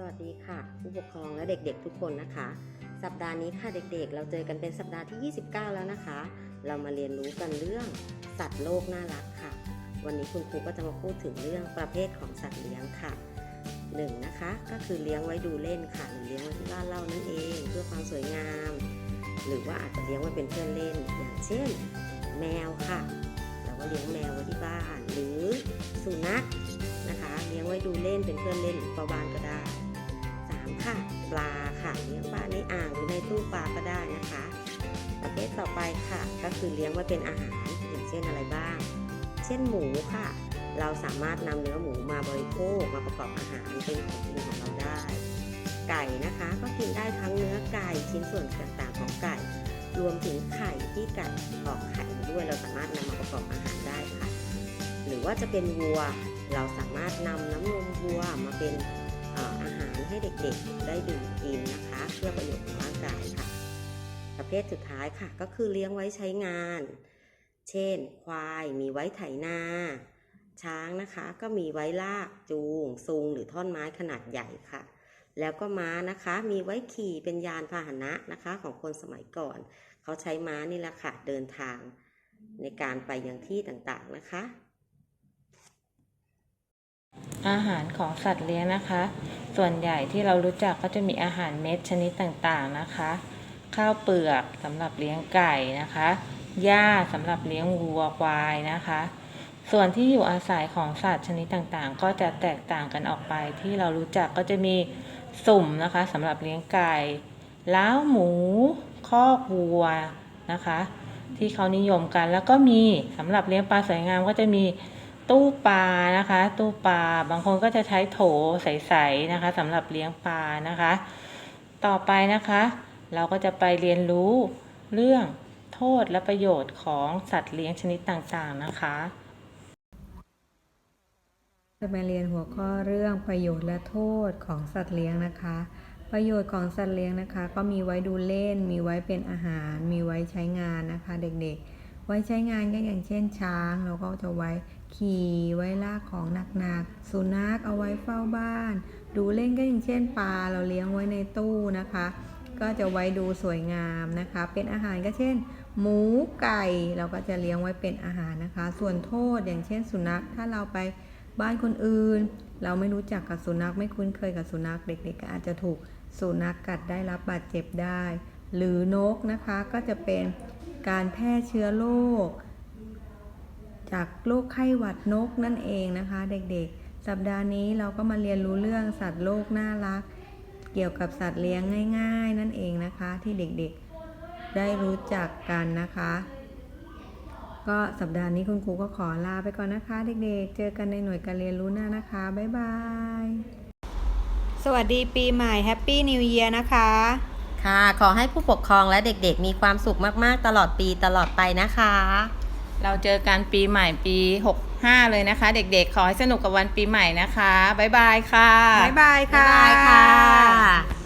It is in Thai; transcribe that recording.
สวัสดีค่ะ ผู้ปกครองและเด็กๆทุกคนนะคะ สัปดาห์นี้ค่ะเด็กๆ เราเจอกันเป็นสัปดาห์ที่ 29 แล้วนะคะ เรามาเรียนรู้กันเรื่องสัตว์โลกน่ารักค่ะ วันนี้คุณครูก็จะมาพูดถึงเรื่องประเภทของสัตว์เลี้ยงค่ะหนึ่งนะคะก็คือเลี้ยงไว้ดูเล่นค่ะหรือเลี้ยงไว้ที่บ้านเรานั่นเอง เพื่อความสวยงาม หรือว่าอาจจะเลี้ยงไว้เป็นเพื่อนเล่น อย่างเช่น แมวค่ะเราก็เลี้ยงแมวไว้ที่บ้าน หรือสุนัขนะคะ เลี้ยงไว้ดูเล่นเป็นเพื่อนเล่นเฝ้าบ้านก็ได้ สาค่ะ ปลาค่ะเลี้ยงปลาในอ่างหรือในตู้ปลาก็ได้นะคะประเภทต่อไปค่ะ ก็คือเลี้ยงไว้เป็นอาหารอย่างเช่นอะไรบ้าง เช่นหมูค่ะ เราสามารถนำเนื้อหมูมาบริโภคมาประกอบอาหารเป็นของกินของเราได้ ไก่นะคะก็กินได้ทั้งเนื้อไก่ชิ้นส่วนต่างๆของไก่ รวมถึงไข่ที่ไก่ออกไข่ด้วยเราสามารถนำมาประกอบอาหารได้ค่ะ หรือว่าจะเป็นวัวเราสามารถนำน้ำนมวัวมาเป็น อาหารให้เด็กๆ ได้ดื่มกินนะคะ เพื่อประโยชน์ของร่างกายค่ะ ประเภทสุดท้ายค่ะ ก็คือเลี้ยงไว้ใช้งาน เช่น ควายมีไว้ไถนา ช้างนะคะ ก็มีไว้ลากจูงซูงหรือท่อนไม้ขนาดใหญ่ค่ะ แล้วก็ม้านะคะ มีไว้ขี่เป็นยานพาหนะนะคะ ของคนสมัยก่อน เขาใช้ม้านี่แหละค่ะเดินทางในการไปยังที่ต่างๆนะคะอาหารของสัตว์เลี้ยงนะคะ ส่วนใหญ่ที่เรารู้จักก็จะมีอาหารเม็ดชนิดต่างๆนะคะ ข้าวเปลือกสำหรับเลี้ยงไก่นะคะหญ้าสำหรับเลี้ยงวัวควายนะคะ ส่วนที่อยู่อาศัยของสัตว์ชนิดต่างๆ ก็จะแตกต่างกันออกไป ที่เรารู้จักก็จะมีสุ่มนะคะสำหรับเลี้ยงไก่ล้าวหมูคอกวัวนะคะ ที่เขานิยมกันแล้วก็มีสำหรับเลี้ยงปลาสวยงามก็จะมี ตู้ปลานะคะ ตู้ปลาบางคนก็จะใช้โถใสๆนะคะสำหรับเลี้ยงปลานะคะ ต่อไปนะคะ เราก็จะไปเรียนรู้เรื่องโทษและประโยชน์ของสัตว์เลี้ยงชนิดต่างๆนะคะจะมาเรียนหัวข้อเรื่องประโยชน์และโทษของสัตว์เลี้ยงนะคะ ประโยชน์ของสัตว์เลี้ยงนะคะ ก็มีไว้ดูเล่น มีไว้เป็นอาหาร มีไว้ใช้งานนะคะ เด็กๆ ไว้ใช้งานก็อย่างเช่นช้าง เราก็จะไว้ ขี่ไว้ลากของหนักๆ สุนัขเอาไว้เฝ้าบ้าน ดูเล่นก็อย่างเช่นปลาเราเลี้ยงไว้ในตู้นะคะ ก็จะไว้ดูสวยงามนะคะ เป็นอาหารก็เช่น หมูไก่เราก็จะเลี้ยงไว้เป็นอาหารนะคะ ส่วนโทษอย่างเช่นสุนัขถ้าเราไปบ้านคนอื่น เราไม่รู้จักกับสุนัขไม่คุ้นเคยกับสุนัขเด็กๆก็อาจจะถูกสุนัขกัดได้รับบาดเจ็บได้ หรือนกนะคะก็จะเป็นการแพร่เชื้อโรค จากโรคไข้หวัดนกนั่นเองนะคะ เด็กๆ สัปดาห์นี้เราก็มาเรียนรู้เรื่องสัตว์โลกน่ารัก เกี่ยวกับสัตว์เลี้ยงง่าย ๆ นั่นเองนะคะ ที่เด็กๆ ได้รู้จักกันนะคะ ก็สัปดาห์นี้คุณครูก็ขอลาไปก่อนนะคะ เด็กๆ เจอกันในหน่วยการเรียนรู้หน้านะคะ บ๊ายบาย สวัสดีปีใหม่แฮปปี้นิว e ย r นะคะค่ะ ขอให้ผู้ปกครองและเด็กๆ มีความสุขมากๆ ตลอดปีตลอดไปนะคะ เราเจอกันปีใหม่ปี 65 เลยนะคะ เด็กๆ ขอให้สนุกกับวันปีใหม่นะคะ บ๊ายบายค่ะ บ๊ายบายค่ะ บ๊ายบายค่ะ